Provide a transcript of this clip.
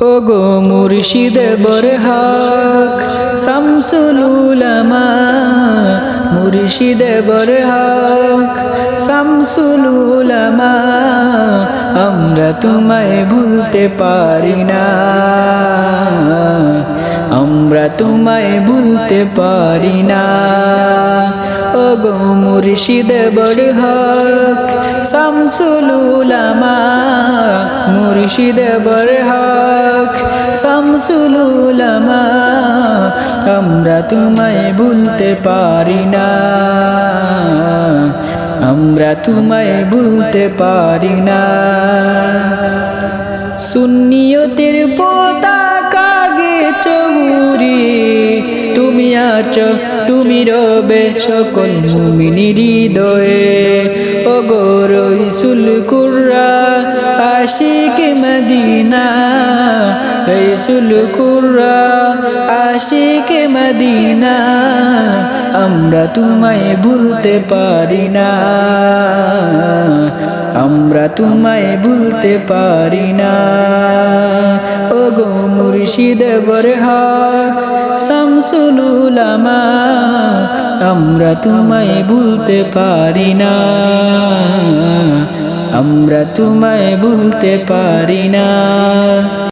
ও গো মুর্শিদ বরহাক শামসুল উলামা মুর্শিদ বরহাক শামসুল উলামা আমরা তোমায় ভুলতে পারি না। আমরা তোমায় ভুলতে পারি না। ও গো মুর্শিদ বরহাক শামসুল উলামা, মুর্শিদ বরহাক। শামসুল উলামা, আমরা তোমায় ভুলতে পারি না। আমরা তোমায় ভুলতে পারি না। সুন্নিয়তের পতাকা আছো তুমি রবে সকল মুমিনির হৃদয়ে। ও গো রইসুল কুর্রা, আশিক মদিনা। রইসুল কুর্রা, আশিক মদিনা। আমরা তোমায় ভুলতে পারি না। আমরা তোমায় ভুলতে পারি না। মুর্শিদ বরহাক শামসুল উলামা আমরা তোমায় ভুলতে পারি না। আমরা তোমায় ভুলতে পারি না।